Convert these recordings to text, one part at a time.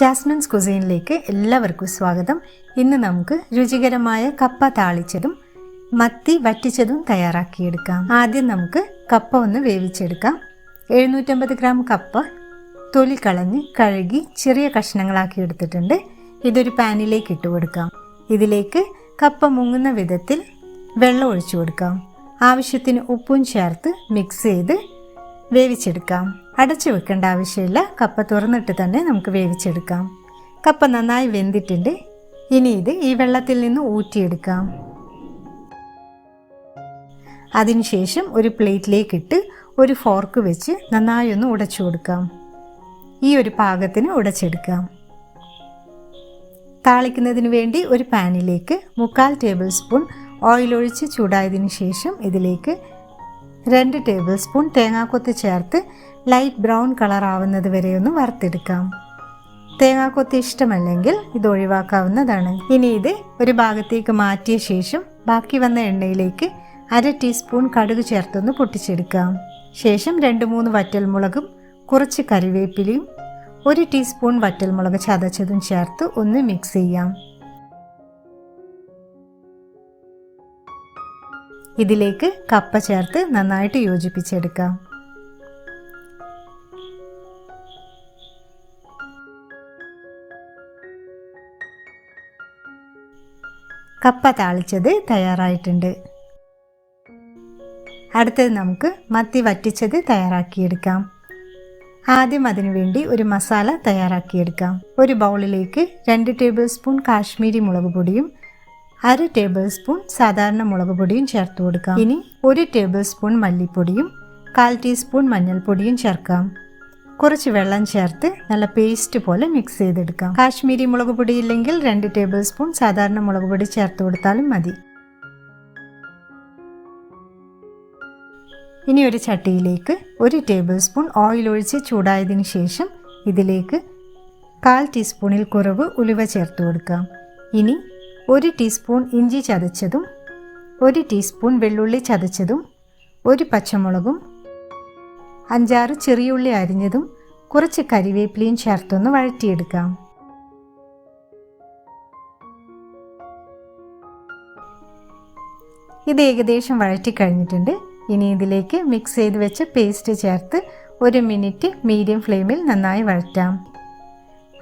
Jasmine's കുസൈനിലേക്ക് എല്ലാവർക്കും സ്വാഗതം. ഇന്ന് നമുക്ക് രുചികരമായ കപ്പ താളിച്ചതും മത്തി വറ്റിച്ചതും തയ്യാറാക്കിയെടുക്കാം. ആദ്യം നമുക്ക് കപ്പ ഒന്ന് വേവിച്ചെടുക്കാം. എഴുന്നൂറ്റമ്പത് ഗ്രാം കപ്പ തൊലി കളഞ്ഞ് കഴുകി ചെറിയ കഷ്ണങ്ങളാക്കി എടുത്തിട്ടുണ്ട്. ഇതൊരു പാനിലേക്ക് ഇട്ട് കൊടുക്കാം. ഇതിലേക്ക് കപ്പ മുങ്ങുന്ന വിധത്തിൽ വെള്ളം ഒഴിച്ചു കൊടുക്കാം. ആവശ്യത്തിന് ഉപ്പും ചേർത്ത് മിക്സ് ചെയ്ത് വേവിച്ചെടുക്കാം. അടച്ചു വെക്കേണ്ട ആവശ്യമില്ല. കപ്പ തുറന്നിട്ട് തന്നെ നമുക്ക് വേവിച്ചെടുക്കാം. കപ്പ നന്നായി വെന്തിട്ടുണ്ട്. ഇനി ഇത് ഈ വെള്ളത്തിൽ നിന്ന് ഊറ്റിയെടുക്കാം. അതിനുശേഷം ഒരു പ്ലേറ്റിലേക്ക് ഇട്ട് ഒരു ഫോർക്ക് വെച്ച് നന്നായി ഒന്ന് ഉടച്ചു കൊടുക്കാം. ഈ ഒരു പാകത്തിന് ഉടച്ചെടുക്കാം. താളിക്കുന്നതിന് വേണ്ടി ഒരു പാനിലേക്ക് മുക്കാൽ ടേബിൾ സ്പൂൺ ഓയിൽ ഒഴിച്ച് ചൂടായതിനു ശേഷം ഇതിലേക്ക് രണ്ട് ടേബിൾ സ്പൂൺ തേങ്ങാക്കൊത്ത് ചേർത്ത് ലൈറ്റ് ബ്രൗൺ കളർ ആവുന്നത് വരെ ഒന്ന് വറുത്തെടുക്കാം. തേങ്ങാക്കൊത്ത് ഇഷ്ടമല്ലെങ്കിൽ ഇത് ഒഴിവാക്കാവുന്നതാണ്. ഇനി ഇത് ഒരു ഭാഗത്തേക്ക് മാറ്റിയ ശേഷം ബാക്കി വന്ന എണ്ണയിലേക്ക് അര ടീസ്പൂൺ കടുക് ചേർത്തൊന്ന് പൊട്ടിച്ചെടുക്കാം. ശേഷം രണ്ട് മൂന്ന് വറ്റൽമുളകും കുറച്ച് കറിവേപ്പിലയും ഒരു ടീസ്പൂൺ വറ്റൽമുളക് ചതച്ചതും ചേർത്ത് ഒന്ന് മിക്സ് ചെയ്യാം. ഇതിലേക്ക് കപ്പ ചേർത്ത് നന്നായിട്ട് യോജിപ്പിച്ചെടുക്കാം. കപ്പ താളിച്ചത് തയ്യാറായിട്ടുണ്ട്. അടുത്തത് നമുക്ക് മത്തി വറ്റിച്ചത് തയ്യാറാക്കിയെടുക്കാം. ആദ്യം അതിനു വേണ്ടി ഒരു മസാല തയ്യാറാക്കിയെടുക്കാം. ഒരു ബൗളിലേക്ക് രണ്ട് ടേബിൾ സ്പൂൺ കാശ്മീരി മുളക് പൊടിയും അര ടേബിൾ സ്പൂൺ സാധാരണ മുളക് പൊടിയും ചേർത്ത് കൊടുക്കാം. ഇനി ഒരു ടേബിൾ സ്പൂൺ മല്ലിപ്പൊടിയും കാൽ ടീസ്പൂൺ മഞ്ഞൾപ്പൊടിയും ചേർക്കാം. കുറച്ച് വെള്ളം ചേർത്ത് നല്ല പേസ്റ്റ് പോലെ മിക്സ് ചെയ്തെടുക്കാം. കാശ്മീരി മുളക് പൊടി ഇല്ലെങ്കിൽ രണ്ട് ടേബിൾ സ്പൂൺ സാധാരണ മുളക് പൊടി ചേർത്ത് കൊടുത്താലും മതി. ഇനി ഒരു ചട്ടിയിലേക്ക് ഒരു ടേബിൾ സ്പൂൺ ഓയിൽ ഒഴിച്ച് ചൂടായതിന് ശേഷം ഇതിലേക്ക് കാൽ ടീസ്പൂണിൽ കുറവ് ഉലുവ ചേർത്ത് കൊടുക്കാം. ഇനി ഒരു ടീസ്പൂൺ ഇഞ്ചി ചതച്ചതും ഒരു ടീസ്പൂൺ വെള്ളുള്ളി ചതച്ചതും ഒരു പച്ചമുളകും അഞ്ചാറ് ചെറിയുള്ളി അരിഞ്ഞതും കുറച്ച് കരിവേപ്പിലയും ചേർത്തൊന്ന് വഴറ്റിയെടുക്കാം. ഇത് ഏകദേശം വഴറ്റി കഴിഞ്ഞിട്ടുണ്ട്. ഇനി ഇതിലേക്ക് മിക്സ് ചെയ്ത് വെച്ച പേസ്റ്റ് ചേർത്ത് ഒരു മിനിറ്റ് മീഡിയം ഫ്ലെയിമിൽ നന്നായി വഴറ്റാം.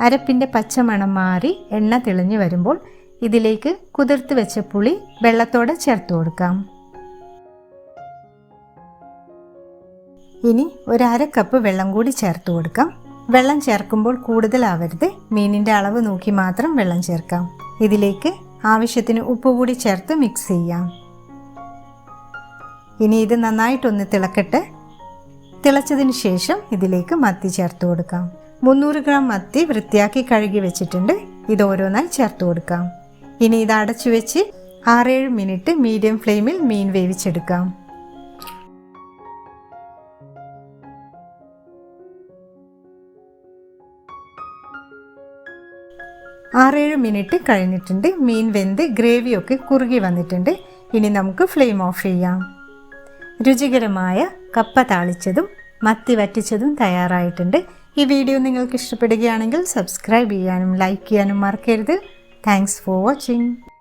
അരപ്പിന്റെ പച്ചമണം മാറി എണ്ണ തെളിഞ്ഞു വരുമ്പോൾ ഇതിലേക്ക് കുതിർത്ത് വെച്ച പുളി വെള്ളത്തോടെ ചേർത്ത് കൊടുക്കാം. ഇനി ഒരു അര കപ്പ് വെള്ളം കൂടി ചേർത്ത് കൊടുക്കാം. വെള്ളം ചേർക്കുമ്പോൾ കൂടുതലാവരുത്. മീനിന്റെ അളവ് നോക്കി മാത്രം വെള്ളം ചേർക്കാം. ഇതിലേക്ക് ആവശ്യത്തിന് ഉപ്പ് കൂടി ചേർത്ത് മിക്സ് ചെയ്യാം. ഇനി ഇത് നന്നായിട്ടൊന്ന് തിളക്കട്ടെ. തിളച്ചതിന് ശേഷം ഇതിലേക്ക് മത്തി ചേർത്ത് കൊടുക്കാം. മുന്നൂറ് ഗ്രാം മത്തി വൃത്തിയാക്കി കഴുകി വെച്ചിട്ടുണ്ട്. ഇത് ഓരോന്നായി ചേർത്ത് കൊടുക്കാം. ഇനി ഇത് അടച്ചു വെച്ച് ആറേഴ് മിനിറ്റ് മീഡിയം ഫ്ലെയിമിൽ മീൻ വേവിച്ചെടുക്കാം. ആറേഴ് മിനിറ്റ് കഴിഞ്ഞിട്ടുണ്ട്. മീൻ വെന്ത് ഗ്രേവിയൊക്കെ കുറുകി വന്നിട്ടുണ്ട്. ഇനി നമുക്ക് ഫ്ലെയിം ഓഫ് ചെയ്യാം. രുചികരമായ കപ്പ താളിച്ചതും മത്തി വറ്റിച്ചതും തയ്യാറായിട്ടുണ്ട്. ഈ വീഡിയോ നിങ്ങൾക്ക് ഇഷ്ടപ്പെടുകയാണെങ്കിൽ സബ്സ്ക്രൈബ് ചെയ്യാനും ലൈക്ക് ചെയ്യാനും മറക്കരുത്. Thanks for watching